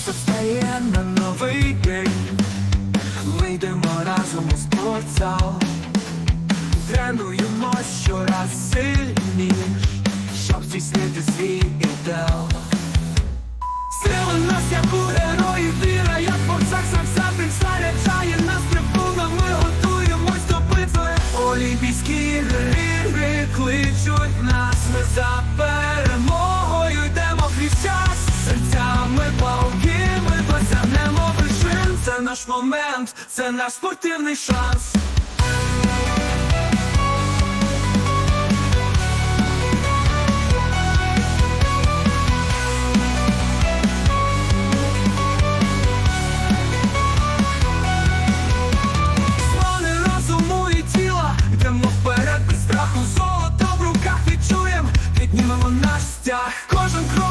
стає на новий день. Ми йдемо разом у спортзал, тренуємо щораз сильніш, щоб здійснити свій ідеал. Сила нас, як у героїв, віра, як в борцах сам Сапрін заряджає нас трибуна, ми готуємось до битви. Олімпійські ігри кличуть нас, ми за момент, це наш спортивний шанс. Розуму і тіла, йдемо вперед страху, золото в руках відчуєм, піднімемо наш стяг. Кожен крок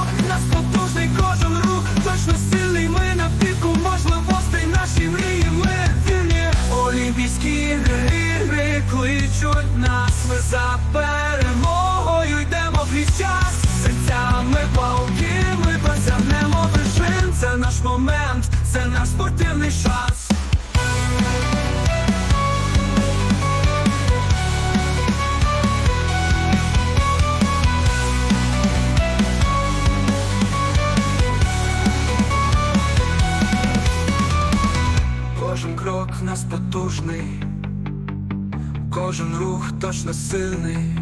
наш момент, це наш спортивний шанс. Кожен крок в нас потужний, кожен рух точно сильний.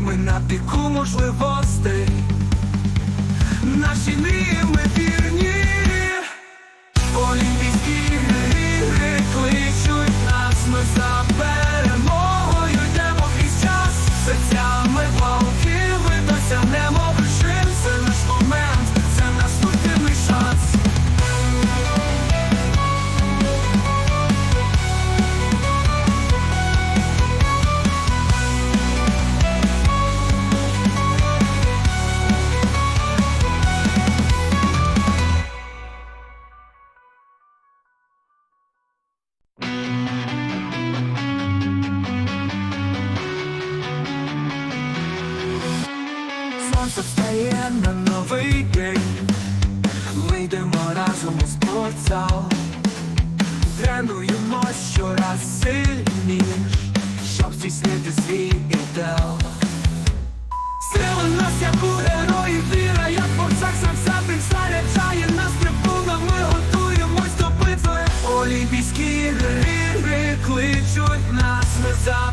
Ми на піку можливостей, наші мрії Сонце встає на новий день. Ми йдемо разом у спортзал. Тренуємо щораз сильніш, щоб здійснити свій ідеал. Сила нас, як у героїв, віра, як в борцах сам Сапрін заряджає нас трибуна, ми готуємось до битви. Олімпійські ігри кличуть нас, ми за